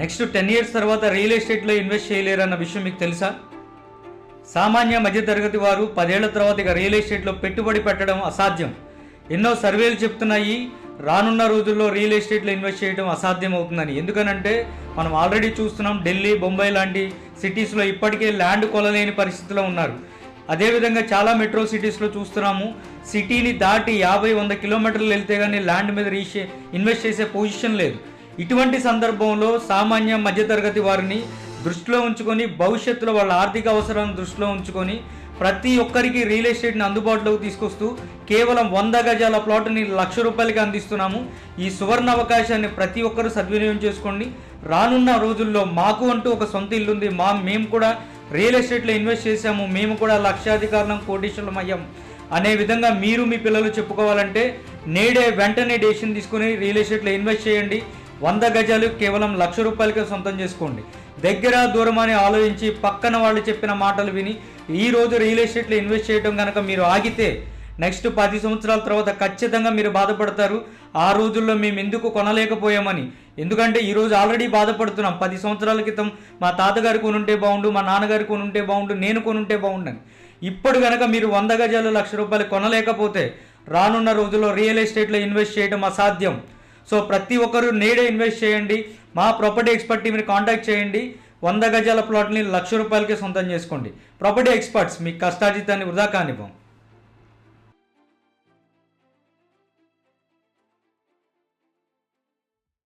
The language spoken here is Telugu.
నెక్స్ట్ టెన్ ఇయర్స్ తర్వాత రియల్ ఎస్టేట్లో ఇన్వెస్ట్ చేయలేరన్న విషయం మీకు తెలుసా? సామాన్య మధ్యతరగతి వారు పదేళ్ళ తర్వాత ఇక రియల్ ఎస్టేట్లో పెట్టుబడి పెట్టడం అసాధ్యం. ఎన్నో సర్వేలు చెప్తున్నాయి రానున్న రోజుల్లో రియల్ ఎస్టేట్లో ఇన్వెస్ట్ చేయడం అసాధ్యం అవుతుందని ఎందుకనంటే మనం ఆల్రెడీ చూస్తున్నాం ఢిల్లీ బొంబాయి లాంటి సిటీస్లో ఇప్పటికే ల్యాండ్ కొనలేని పరిస్థితిలో ఉన్నారు. అదేవిధంగా చాలా మెట్రో సిటీస్లో చూస్తున్నాము సిటీని దాటి యాభై వంద కిలోమీటర్లు వెళ్తే కానీ ల్యాండ్ మీద రీషే ఇన్వెస్ట్ చేసే పొజిషన్ లేదు. ఇటువంటి సందర్భంలో సామాన్య మధ్యతరగతి వారిని దృష్టిలో ఉంచుకొని భవిష్యత్తులో వాళ్ళ ఆర్థిక అవసరాలను దృష్టిలో ఉంచుకొని ప్రతి ఒక్కరికి రియల్ ఎస్టేట్ని అందుబాటులోకి తీసుకొస్తూ కేవలం వంద గజాల ప్లాట్ని లక్ష రూపాయలకి అందిస్తున్నాము. ఈ సువర్ణ అవకాశాన్ని ప్రతి ఒక్కరూ సద్వినియోగం చేసుకోండి. రానున్న రోజుల్లో మాకు అంటూ ఒక సొంత ఇల్లు ఉంది. మా మేము కూడా రియల్ ఎస్టేట్లో ఇన్వెస్ట్ చేశాము. మేము కూడా లక్షాధికారులం కోటీశ్వరం అయ్యాం. అనే విధంగా మీరు మీ పిల్లలు చెప్పుకోవాలంటే నేడే వెంటనే డెసిషన్ తీసుకుని రియల్ ఎస్టేట్లో ఇన్వెస్ట్ చేయండి. వంద గజాలు కేవలం లక్ష రూపాయలకే సొంతం చేసుకోండి. దగ్గర దూరం అని ఆలోచించి పక్కన వాళ్ళు చెప్పిన మాటలు విని ఈ రోజు రియల్ ఎస్టేట్లో ఇన్వెస్ట్ చేయడం కనుక మీరు ఆగితే నెక్స్ట్ పది సంవత్సరాల తర్వాత ఖచ్చితంగా మీరు బాధపడతారు. ఆ రోజుల్లో మేము ఎందుకు కొనలేకపోయామని. ఎందుకంటే ఈరోజు ఆల్రెడీ బాధపడుతున్నాం. పది సంవత్సరాల క్రితం మా తాతగారు కొనుంటే బాగుండు మా నాన్నగారు కొనుంటే బాగుండు నేను కొనుంటే బాగుండని. ఇప్పుడు కనుక మీరు వంద గజాలు లక్ష రూపాయలు కొనలేకపోతే రానున్న రోజుల్లో రియల్ ఎస్టేట్లో ఇన్వెస్ట్ చేయడం అసాధ్యం. సో ప్రతి ఒక్కరూ నేడే ఇన్వెస్ట్ చేయండి. మా ప్రాపర్టీ ఎక్స్పర్ట్ టీమ్ని కాంటాక్ట్ చేయండి. వంద గజాల ప్లాట్ని లక్ష రూపాయలకే సొంతం చేసుకోండి. ప్రాపర్టీ ఎక్స్పర్ట్స్ మీ కష్టార్జితాన్ని వృధా కానివ్వం.